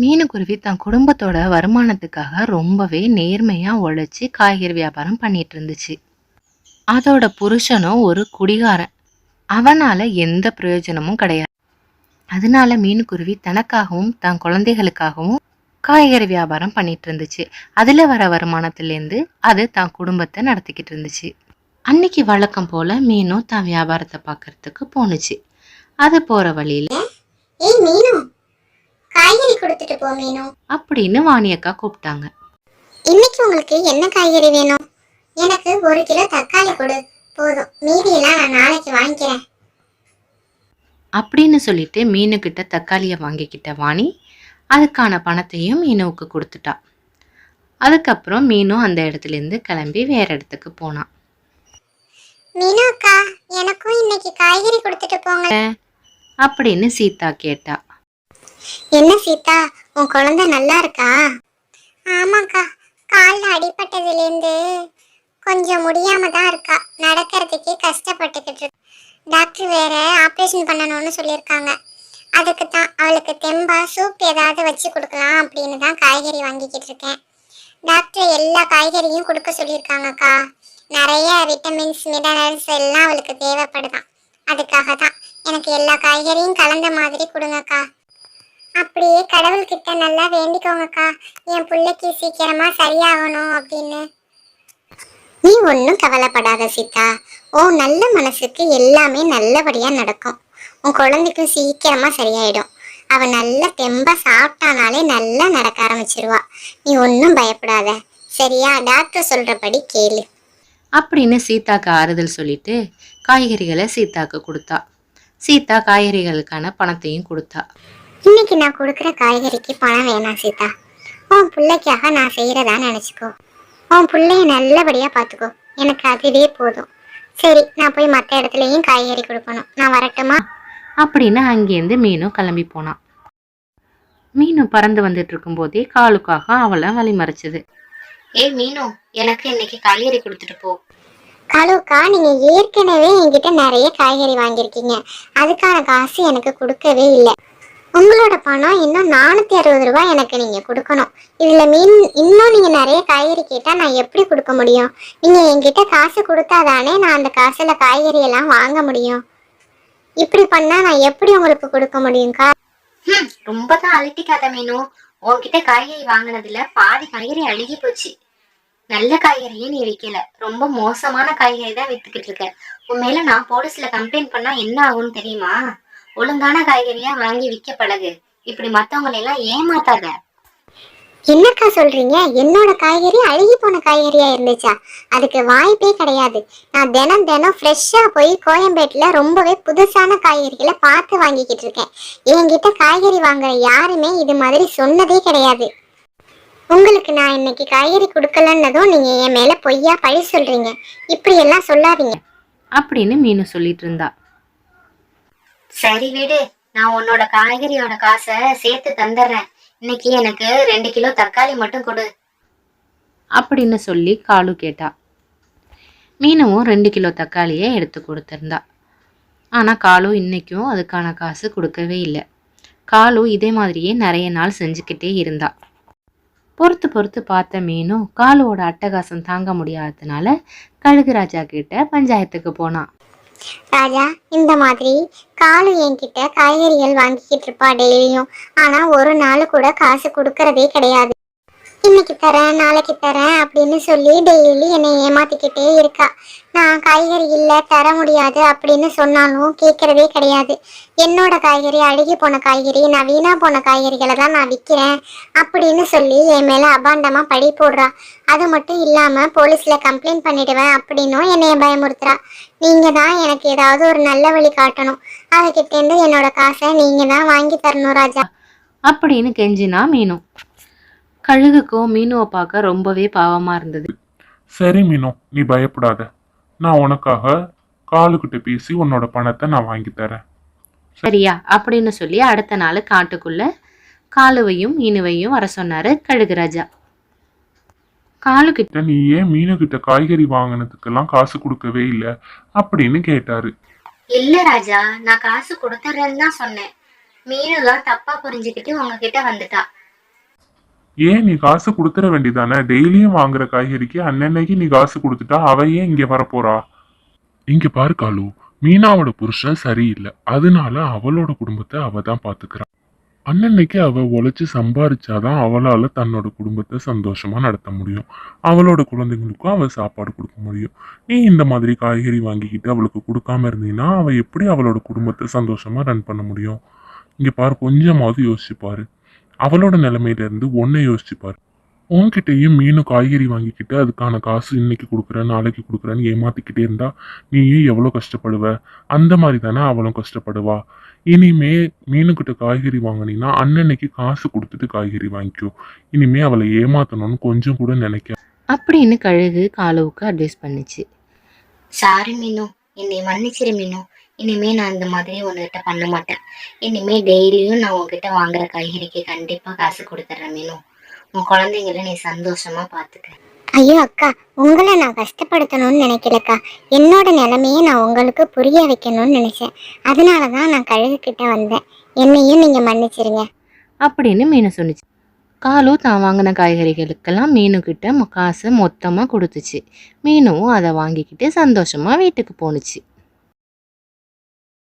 மீனுக்குருவி தன் குடும்பத்தோட வருமானத்துக்காக ரொம்பவே நேர்மையா உழைச்சி காய்கறி வியாபாரம் பண்ணிட்டு இருந்துச்சு. அதோட புருஷனும் ஒரு குடிகாரன். அவனால எந்த பிரயோஜனமும் கிடையாது. அதனால மீனுக்குருவி தனக்காகவும் தன் குழந்தைகளுக்காகவும் காய்கறி வியாபாரம் பண்ணிட்டு இருந்துச்சு அதுல வர வருமானத்திலேருந்து அது தன் குடும்பத்தை நடத்திக்கிட்டு இருந்துச்சு. அன்னைக்கு வழக்கம் போல மீனும் தன் வியாபாரத்தை பார்க்கறதுக்கு போணுச்சு. அது போற வழியில காய்கறி கொடுத்துட்டு போ மீனு. அப்படின்னு வாணியக்கா கூப்பிட்டாங்க. இன்னைக்கு உங்களுக்கு என்ன காய்கறி வேணும்? எனக்கு ஒரு கிலோ தக்காளி கொடு. போதும். மீதியெல்லாம் நான் நாளைக்கு வாங்கிக்கிறேன். அப்படின்னு சொல்லிட்டு மீனுக்கிட்ட தக்காளியை வாங்கிக்கிட்ட வாணி அதுக்கான பணத்தையும் மீனுவுக்கு கொடுத்துட்டா. அதுக்கப்புறம் மீனும் அந்த இடத்துலேருந்து கிளம்பி வேற இடத்துக்கு போனான் மீனு அக்கா எனக்கும் இன்னைக்கு காய்கறி கொடுத்துட்டு போங்க. அப்படின்னு சீதா கேட்டா. என்ன சீதா உன் குழந்தை நல்லா இருக்கா? ஆமாக்கா காலில் அடிபட்டதுலேருந்து கொஞ்சம் முடியாம தான் இருக்கா. நடக்கிறதுக்கே கஷ்டப்பட்டுக்கிட்டு இருக்கு. டாக்டர் வேற ஆப்ரேஷன் பண்ணணும்னு சொல்லியிருக்காங்க. அதுக்கு தான் அவளுக்கு தெம்பா சூப் ஏதாவது வச்சு கொடுக்கலாம் அப்படின்னு தான் காய்கறி வாங்கிக்கிட்டு இருக்கேன். டாக்டர் எல்லா காய்கறியும் கொடுக்க சொல்லியிருக்காங்கக்கா. நிறைய விட்டமின்ஸ் மினரல்ஸ் எல்லாம் அவளுக்கு தேவைப்படுதான். அதுக்காக தான் எனக்கு எல்லா காய்கறியும் கலந்த மாதிரி கொடுங்கக்கா. அப்படியே கடவுள்கிட்ட நல்லா வேண்டிக்கோங்கக்கா. என் பிள்ளைக்கு சீக்கிரமா சரியாகணும் அப்படின்னு. நீ ஒன்றும் கவலைப்படாத சீதா. ஓ நல்ல மனசுக்கு எல்லாமே நல்லபடியாக நடக்கும். உன் குழந்தைக்கு சீக்கிரமா சரியாயிடும். அவ நல்ல தெம்பா சாப்பிட்டானாலே நல்லா நடக்க ஆரம்பிச்சிருவா. நீ ஒன்றும் பயப்படாத. சரியா? டாக்டர் சொல்றபடி கேளு. அப்படின்னு சீதாக்கு ஆறுதல் சொல்லிட்டு காய்கறிகளை சீதாக்கு கொடுத்தா. சீதா காய்கறிகளுக்கான பணத்தையும் கொடுத்தா. இன்னைக்கு நான் கொடுக்குற காய்கறிக்கு பணம் வேணாம் சீதா. உன் பிள்ளைக்காக நான் செய்யறதா நினைச்சுக்கோ. உன் பிள்ளைய நல்லபடியா பார்த்துக்கோ எனக்கு அதுவே போதும். சரி நான் போய் மற்ற இடத்துலயும் காய்கறி கொடுக்கணும். நான் வரட்டுமா? அப்படின்னு அங்கேருந்து மீனும் கிளம்பி போனான். மீனு பறந்து வந்துட்டு இருக்கும்போதே காலுக்காக அவளை வழிமறைச்சது. ஏய் மீனு எனக்கு இன்னைக்கு காய்கறி கொடுத்துட்டு போ. காலுக்கா நீங்க ஏற்கனவே என்கிட்ட நிறைய காய்கறி வாங்கியிருக்கீங்க. அதுக்கான காசு எனக்கு கொடுக்கவே இல்லை. உங்களோட பணம் இன்னும் நானூத்தி அறுபது ரூபாய் எனக்கு நீங்க கொடுக்கணும். இதுல மீன் இன்னும் நீங்க நிறைய காய்கறி கேட்டா நான் எப்படி கொடுக்க முடியும்? நீங்க என்கிட்ட காசு கொடுத்தாதானே நான் அந்த காசுல காய்கறி எல்லாம் வாங்க முடியும். பண்ணா நான் எப்படி உங்களுக்கு கொடுக்க முடியும்க்கா ரொம்ப தான் அலட்டிக்காத மீனு. உன்கிட்ட காய்கறி வாங்கினதுல பாதி காய்கறி அழுகி போச்சு. நல்ல காய்கறியே நீ விற்கல ரொம்ப மோசமான காய்கறி தான் வித்துக்கிட்டு இருக்க. உன் மேல நான் போலீஸ்ல கம்ப்ளைண்ட் பண்ணா என்ன ஆகும்னு தெரியுமா? ஒழுங்கான காய்கறியா வாங்கி விற்க பழகு. இப்படி மத்தவங்களை எல்லாம் ஏமாத்தாத. என்னக்கா சொல்றீங்க? என்னோட காய்கறி அழுகி போன காய்கறியா இருந்துச்சா? அதுக்கு வாய்ப்பே கிடையாது. நான் தினம் தினம் ஃப்ரெஷ்ஷா போய் கோயம்பேட்டில் ரொம்பவே புதுசான காய்கறிகளை பார்த்து வாங்கிக்கிட்டு இருக்கேன். என்கிட்ட காய்கறி வாங்குற யாருமே இது மாதிரி சொன்னதே கிடையாது. உங்களுக்கு நான் இன்னைக்கு காய்கறி கொடுக்கலன்னதும் நீங்க என் மேல பொய்யா பழி சொல்றீங்க. இப்படி எல்லாம் சொல்லாதீங்க. அப்படின்னு மீனு சொல்லிட்டு இருந்தா. சரி விடு. நான் உன்னோட காய்கறியோட காசை சேர்த்து தந்துடுறேன். இன்னைக்கு எனக்கு ரெண்டு கிலோ தக்காளி மட்டும் கொடு. அப்படின்னு சொல்லி காலு கேட்டா. மீனவும் ரெண்டு கிலோ தக்காளியை எடுத்து கொடுத்துருந்தா. ஆனால் காலு இன்னைக்கும் அதுக்கான காசு கொடுக்கவே இல்லை. காலு இதே மாதிரியே நிறைய நாள் செஞ்சுக்கிட்டே இருந்தா. பொறுத்து பொறுத்து பார்த்த மீனும் காலுவோட அட்டகாசம் தாங்க முடியாததுனால கழுகு ராஜா கிட்ட பஞ்சாயத்துக்கு போனான் ராஜா இந்த மாதிரி காலு என்கிட்ட காய்கறிகள் வாங்கிக்கிட்டு இருப்பா டெய்லியும். ஆனா ஒரு நாள் கூட காசு கொடுக்கறதே கிடையாது. இன்னைக்கு தரேன் நாளைக்கு தரேன் அப்படின்னு சொல்லி டெய்லி என்னை ஏமாத்திக்கிட்டே இருக்கா. நான் காய்கறி இல்லை தர முடியாது அப்படின்னு சொன்னாலும் கேட்கறதே கிடையாது. என்னோட காய்கறி அழுகி போன காய்கறி நான் வீணா போன காய்கறிகளை தான் நான் விற்கிறேன் அப்படின்னு சொல்லி என் மேலே அபாண்டமா படி போடுறா. அது மட்டும் இல்லாம போலீஸ்ல கம்ப்ளைண்ட் பண்ணிடுவேன் அப்படின்னும் என்னைய பயமுறுத்துறா. நீங்க தான் எனக்கு ஏதாவது ஒரு நல்ல வழி காட்டணும். அதுக்கிட்டேருந்து என்னோட காசை நீங்க தான் வாங்கி தரணும் ராஜா. அப்படின்னு கெஞ்சினா மீனும் கழுகுக்கும் மீனுவை பார்க்க ரொம்பவே பாவமா இருந்தது. சரி மீனு நீ பயப்படாத. நான் உனக்காக காலுக்கிட்ட பேசி உன்னோட பணத்தை நான் வாங்கி தரேன். சரியா? அப்படின்னு சொல்லி அடுத்த நாள் காட்டுக்குள்ள காலுவையும் மீனுவையும் வர சொன்னாரு கழுகு ராஜா. காலு கிட்ட நீ ஏன் மீனுகிட்ட காய்கறி வாங்கினதுக்கெல்லாம் காசு கொடுக்கவே இல்லை அப்படின்னு கேட்டாரு. இல்ல ராஜா நான் காசு கொடுத்துறேன்னு தான் சொன்னேன். மீனு தான் தப்பா புரிஞ்சுக்கிட்டு உங்ககிட்ட வந்துட்டா. ஏன் நீ காசு கொடுத்துற வேண்டியதானே டெய்லியும் வாங்குற காய்கறிக்கு அன்னன்னைக்கு நீ காசு கொடுத்துட்டா அவ ஏன் இங்க வரப்போறா? இங்க பாரு காலு மீனாவோட புருஷன் சரியில்லை. அதனால அவளோட குடும்பத்தை அவ தான் பாத்துக்கிறா. அன்னன்னைக்கு அவ உழைச்சி சம்பாரிச்சாதான் அவளால தன்னோட குடும்பத்தை சந்தோஷமா நடத்த முடியும். அவளோட குழந்தைங்களுக்கும் அவ சாப்பாடு கொடுக்க முடியும். நீ இந்த மாதிரி காய்கறி வாங்கிக்கிட்டு அவளுக்கு கொடுக்காம இருந்தீங்கன்னா அவ எப்படி அவளோட குடும்பத்தை சந்தோஷமா ரன் பண்ண முடியும்? இங்க பாரு கொஞ்சமாவது யோசிச்சு பாரு. அவளோட நிலைமையில இருந்து ஒன்னை யோசிச்சு பாரு. உன்கிட்டயும் மீனும் காய்கறி வாங்கிக்கிட்டு அதுக்கான காசு இன்னைக்கு கொடுக்குறேன் நாளைக்கு கொடுக்குறேன்னு ஏமாத்திக்கிட்டே இருந்தா நீயும் எவ்வளோ கஷ்டப்படுவ? அந்த மாதிரி தானே அவளும் கஷ்டப்படுவா. இனிமே மீனுக்கிட்ட காய்கறி வாங்கினீங்கன்னா அன்னன்னைக்கு காசு கொடுத்துட்டு காய்கறி வாங்கிக்கோ. இனிமே அவளை ஏமாத்தணும்னு கொஞ்சம் கூட நினைக்க. அப்படின்னு கழுகு காலுவுக்கு அட்வைஸ் பண்ணுச்சு. சாரி மீனு. என்னை மன்னிச்சிரு மீனு. இனிமே நான் இந்த மாதிரி உங்ககிட்ட பண்ண மாட்டேன். இனிமே டெய்லியும் நான் உங்ககிட்ட வாங்குற காய்கறிக்கு கண்டிப்பா காசு கொடுத்துட்றேன் மீனு. உன் குழந்தைங்கள நீ சந்தோஷமா பாத்துக்க. ஐயோ அக்கா உங்களை நான் கஷ்டப்படுத்தணும்னு நினைக்கலக்கா. என்னோட நிலைமையை நான் உங்களுக்கு புரிய வைக்கணும்னு நினைச்சேன். அதனால தான் நான் கழுகு கிட்ட வந்தேன். என்னையும் நீங்க மன்னிச்சிருங்க. அப்படின்னு மீனு சொன்னுச்சு. காலு தான் வாங்கின காய்கறிகளுக்கெல்லாம் மீனுக்கிட்ட காசை மொத்தமாக கொடுத்துச்சு. மீனும் அதை வாங்கிக்கிட்டு சந்தோஷமாக வீட்டுக்கு போணுச்சு.